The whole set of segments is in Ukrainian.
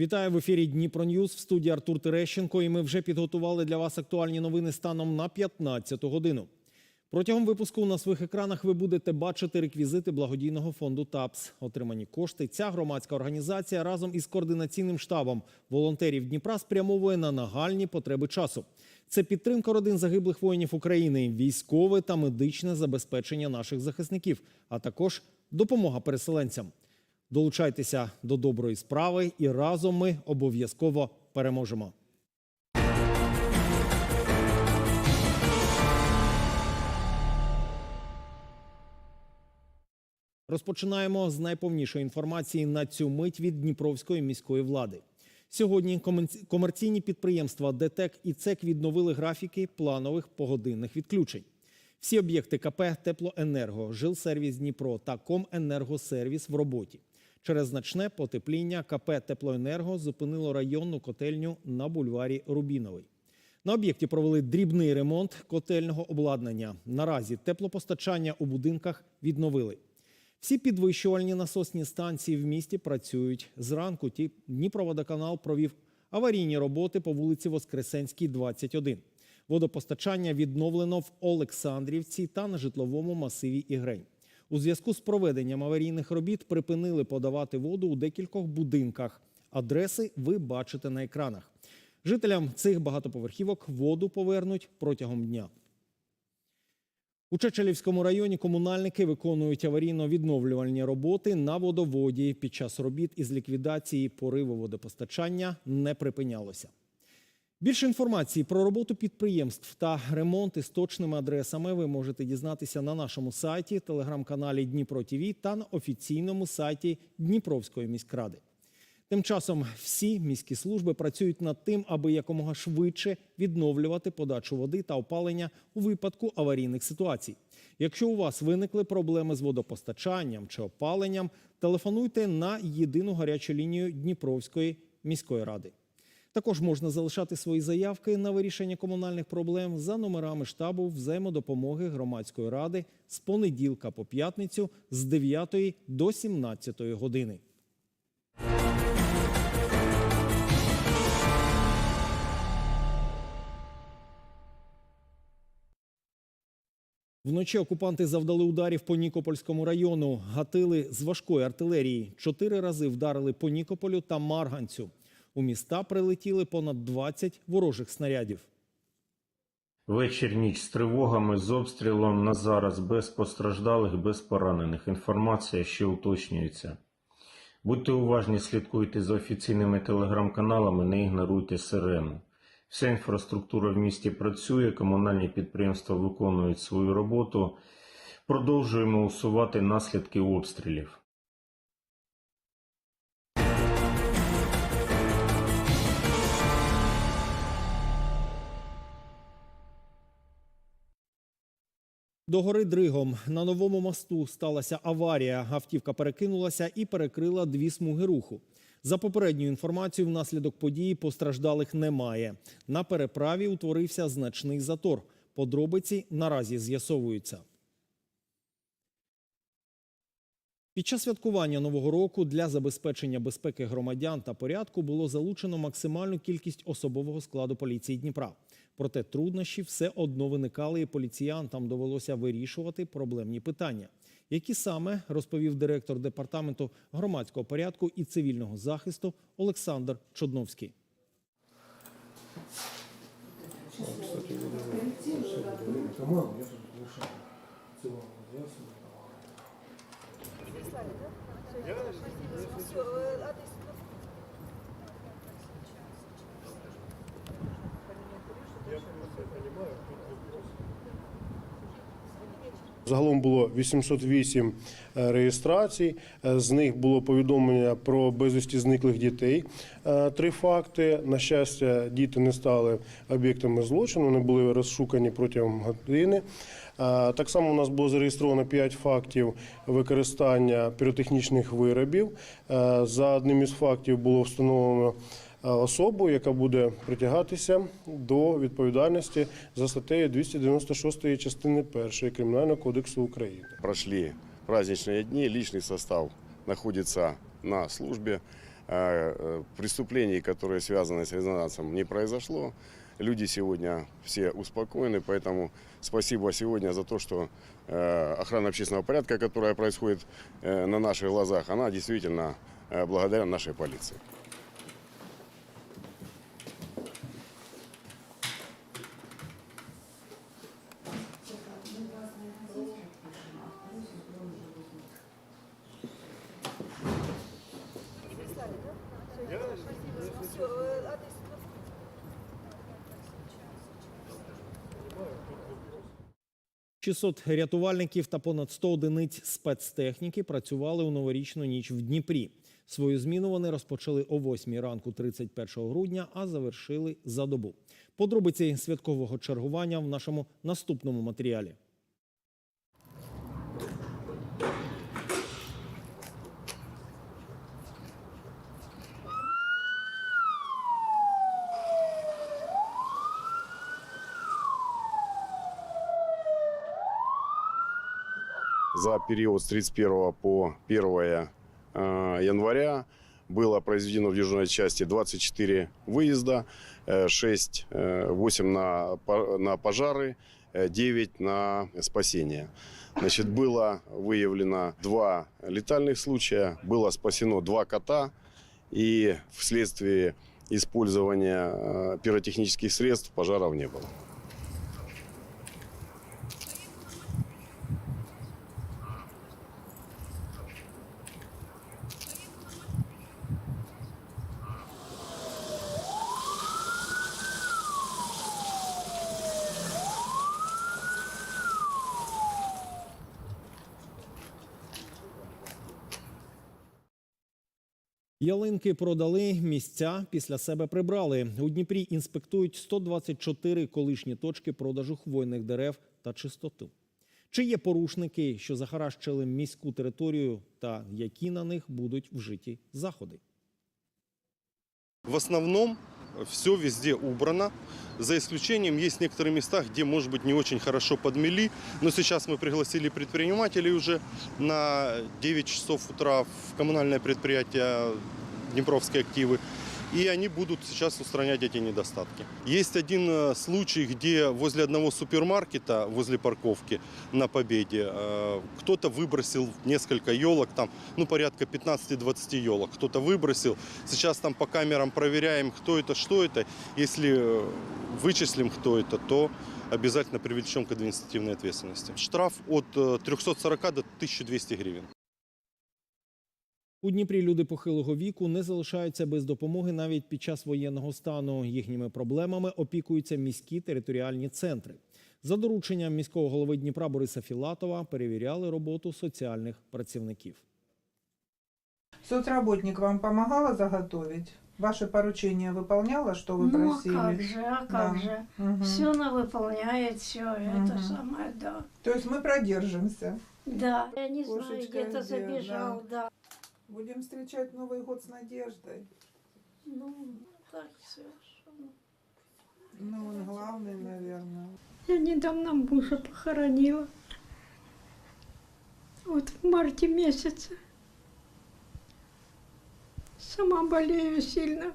Вітаю в ефірі Дніпро Ньюз в студії Артур Терещенко. І ми вже підготували для вас актуальні новини станом на 15 годину. Протягом випуску на своїх екранах ви будете бачити реквізити благодійного фонду ТАПС. Отримані кошти. Ця громадська організація разом із координаційним штабом волонтерів Дніпра спрямовує на нагальні потреби часу. Це підтримка родин загиблих воїнів України, військове та медичне забезпечення наших захисників, а також допомога переселенцям. Долучайтеся до доброї справи, і разом ми обов'язково переможемо. Розпочинаємо з найповнішої інформації на цю мить від Дніпровської міської влади. Сьогодні комерційні підприємства ДТЕК і ЦЕК відновили графіки планових погодинних відключень. Всі об'єкти КП Теплоенерго, Жилсервіс Дніпро та Коменергосервіс в роботі. Через значне потепління КП Теплоенерго зупинило районну котельню на бульварі Рубіновий. На об'єкті провели дрібний ремонт котельного обладнання. Наразі теплопостачання у будинках відновили. Всі підвищувальні насосні станції в місті працюють. Зранку Дніпроводоканал провів аварійні роботи по вулиці Воскресенській, 21. Водопостачання відновлено в Олександрівці та на житловому масиві Ігрень. У зв'язку з проведенням аварійних робіт припинили подавати воду у декількох будинках. Адреси ви бачите на екранах. Жителям цих багатоповерхівок воду повернуть протягом дня. У Чечелівському районі комунальники виконують аварійно-відновлювальні роботи на водоводі. Під час робіт із ліквідації пориву водопостачання не припинялося. Більше інформації про роботу підприємств та ремонти з точними адресами ви можете дізнатися на нашому сайті, телеграм-каналі Дніпро ТІВІ та на офіційному сайті Дніпровської міськради. Тим часом всі міські служби працюють над тим, аби якомога швидше відновлювати подачу води та опалення у випадку аварійних ситуацій. Якщо у вас виникли проблеми з водопостачанням чи опаленням, телефонуйте на єдину гарячу лінію Дніпровської міської ради. Також можна залишати свої заявки на вирішення комунальних проблем за номерами штабу взаємодопомоги громадської ради з понеділка по п'ятницю з 9 до 17 години. Вночі окупанти завдали ударів по Нікопольському району, гатили з важкої артилерії. Чотири рази вдарили по Нікополю та Марганцю. У міста прилетіли понад 20 ворожих снарядів. Вечір ніч з тривогами, з обстрілом на зараз без постраждалих, без поранених. Інформація ще уточнюється. Будьте уважні, слідкуйте за офіційними телеграм-каналами, не ігноруйте сирену. Вся інфраструктура в місті працює, комунальні підприємства виконують свою роботу. Продовжуємо усувати наслідки обстрілів. До гори Дригом на новому мосту сталася аварія. Автівка перекинулася і перекрила дві смуги руху. За попередньою інформацією, внаслідок події постраждалих немає. На переправі утворився значний затор. Подробиці наразі з'ясовуються. Під час святкування нового року для забезпечення безпеки громадян та порядку було залучено максимальну кількість особового складу поліції Дніпра. Проте труднощі все одно виникали, і поліціянтам довелося вирішувати проблемні питання. Які саме розповів директор департаменту громадського порядку і цивільного захисту Олександр Чудновський. Загалом було 808 е, реєстрацій. Е, З них було повідомлення про безвісті зниклих дітей. Е, Три факти. На щастя, діти не стали об'єктами злочину. Вони були розшукані протягом години. Так само у нас було зареєстровано 5 фактів використання піротехнічних виробів. За одним із фактів було встановлено особу, яка буде притягатися до відповідальності за статтею 296 частини 1 Кримінального кодексу України. Прошли праздничные дни, личный состав находится на службе. э, преступлений, которые связаны с резонансом, не произошло. Люди сегодня все успокоены, поэтому спасибо сегодня за то, что э, охрана общественного порядка, которая происходит э, на наших глазах, она действительно э, благодаря нашей полиции. – 600 рятувальників та понад 100 одиниць спецтехніки працювали у новорічну ніч в Дніпрі. Свою зміну вони розпочали о 8 ранку 31 грудня, а завершили за добу. Подробиці святкового чергування в нашому наступному матеріалі. За период с 31 по 1 э, января было произведено в дежурной части 24 выезда, э, 6, э, 8 на, по- на пожары, э, 9 на спасение. Значит, было выявлено два летальных случая, было спасено два кота, и вследствие использования э, пиротехнических средств пожаров не было. Ялинки продали, місця після себе прибрали. У Дніпрі інспектують 124 колишні точки продажу хвойних дерев та чистоту. Чи є порушники, що захаращили міську територію, та які на них будуть вжиті заходи? В основном все везде убрано. За исключением есть некоторые места, где, может быть, не очень хорошо подмели. Но сейчас мы пригласили предпринимателей уже на 9 часов утра в коммунальное предприятие Днепровские активы. И они будут сейчас устранять эти недостатки. Есть один э, случай, где возле одного супермаркета, возле парковки на Победе, э, кто-то выбросил несколько елок, там, ну, порядка 15-20 елок. Кто-то выбросил. Сейчас там по камерам проверяем, кто это, что это. Если э, вычислим, кто это, то обязательно привлечем к административной ответственности. Штраф от э, 340 до 1200 гривен. У Дніпрі люди похилого віку не залишаються без допомоги навіть під час воєнного стану. Їхніми проблемами опікуються міські територіальні центри. За дорученням міського голови Дніпра Бориса Філатова перевіряли роботу соціальних працівників. Соцработник вам помогала заготовить? Ваше поручение выполняла, что вы ну, просили? а как же, а как Да. же. Мгм. Все она выполняет, все это Мгм. самое, да. То есть мы продержимся. Да. Я не знаю, Кошечка где-то где, забежал, да. Будем встречать Новый год с надеждой. Ну, так совершенно. Ну, он главный, наверное. Я недавно мужа похоронила. Вот в марте месяце. Сама болею сильно.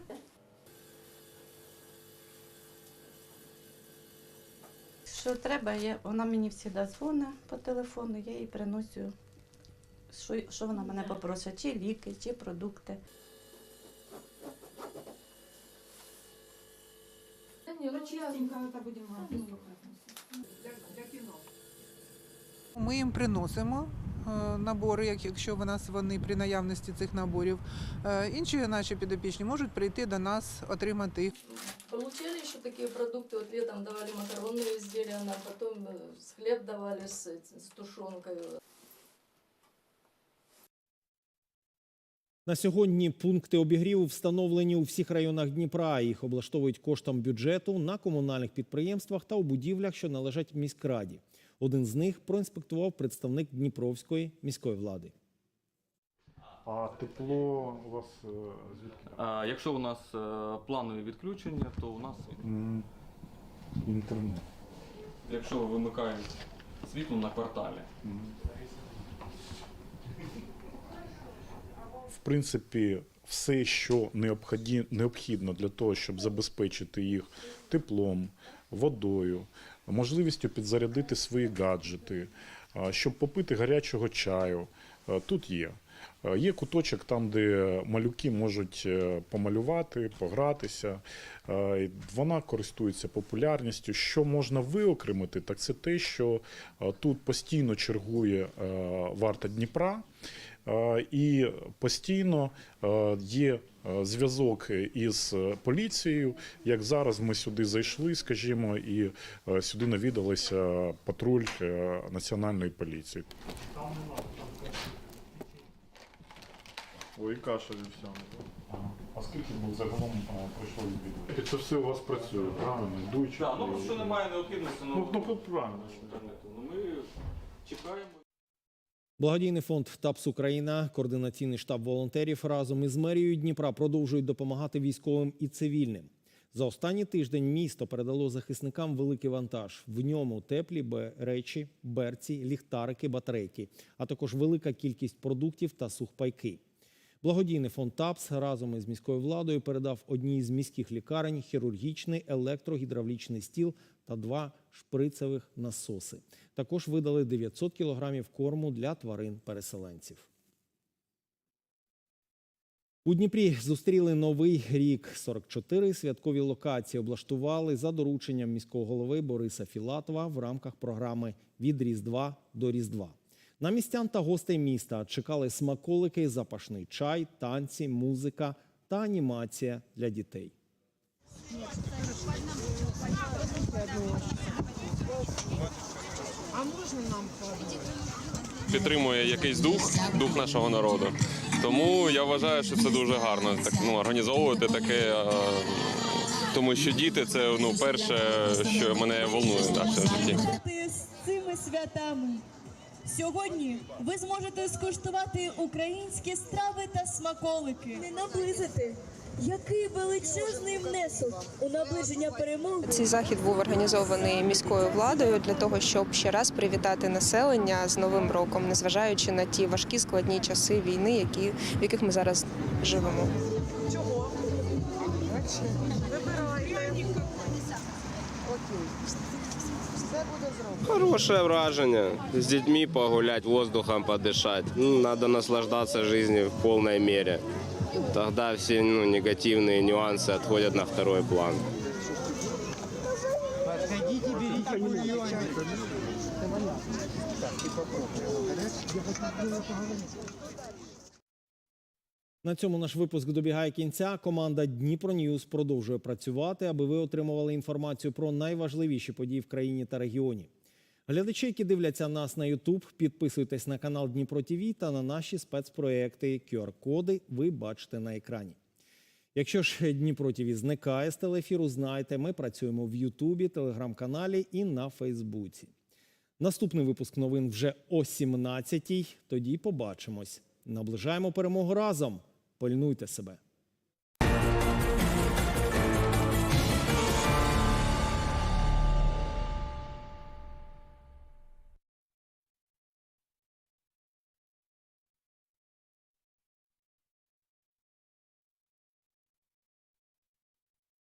Що треба, я, вона мені завжди дзвонить по телефону, я їй приносю, що, що вона мене попросить, чи ліки, чи продукти. Ми їм приносимо е, набори, як- якщо в нас вони при наявності цих наборів. Е, Інші наші підопічні можуть прийти до нас, отримати їх. Получали еще такие продукты, вот летом давали макаронные изделия, а потом э, с хлеб давали с, эт- с На сьогодні пункти обігріву встановлені у всіх районах Дніпра. Їх облаштовують коштом бюджету на комунальних підприємствах та у будівлях, що належать міськраді. Один з них проінспектував представник Дніпровської міської влади. А тепло у вас е, звідки? А якщо у нас е, планові відключення, то у нас Інтернет. якщо вимикаємо світло на кварталі, М. В принципі, все, що необхідно для того, щоб забезпечити їх теплом, водою, можливістю підзарядити свої гаджети, щоб попити гарячого чаю. Тут є. Є куточок там, де малюки можуть е, помалювати, погратися. Вона користується популярністю. Що можна виокремити, так це те, що тут постійно чергує варта Дніпра. Е, І постійно е, є е, зв'язок із поліцією. Як зараз ми сюди зайшли, скажімо, і сюди навідалися патруль національної поліції. Ой, каша вівсяна. А скільки ви загалом пройшло відвідувати? Це все у вас працює, правильно? Йдучи. Так, ну що немає необхідності, Ну, ну правильно. інтернету. Ну ми чекаємо. Благодійний фонд ТАПС Україна, координаційний штаб волонтерів разом із мерією Дніпра продовжують допомагати військовим і цивільним. За останній тиждень місто передало захисникам великий вантаж. В ньому теплі речі, берці, ліхтарики, батарейки, а також велика кількість продуктів та сухпайки. Благодійний фонд ТАПС разом із міською владою передав одній з міських лікарень хірургічний електрогідравлічний стіл та два шприцевих насоси. Також видали 900 кілограмів корму для тварин-переселенців. У Дніпрі зустріли новий рік. 44 святкові локації облаштували за дорученням міського голови Бориса Філатова в рамках програми Від Різдва до Різдва. На містян та гостей міста чекали смаколики, запашний чай, танці, музика та анімація для дітей. підтримує якийсь дух, дух нашого народу. Тому я вважаю, що це дуже гарно так ну організовувати таке. е, Тому що діти це ну перше, що мене волнує в житті. з цими святами. Сьогодні ви зможете скуштувати українські страви та смаколики. Не наблизити. Який величезний внесок у наближення перемоги. Цей захід був організований міською владою для того, щоб ще раз привітати населення з Новим роком, незважаючи на ті важкі складні часи війни, які в яких ми зараз живемо. Хороше враження. З дітьми погуляти, воздухом подишати. Ну, надо наслаждатися життю в повній мірі. Тогда всі ну, негативні нюанси відходять на второй план. На цьому наш випуск добігає кінця. Команда Дніпро Ньюз продовжує працювати, аби ви отримували інформацію про найважливіші події в країні та регіоні. Глядачі, які дивляться нас на YouTube, підписуйтесь на канал Дніпро ТВ та на наші спецпроекти. QR-коди ви бачите на екрані. Якщо ж Дніпро ТВ зникає з телеефіру, знайте, ми працюємо в Ютубі, телеграм-каналі і на Фейсбуці. Наступний випуск новин вже о 17-й. Тоді побачимось. Наближаємо перемогу разом. Пильнуйте себе.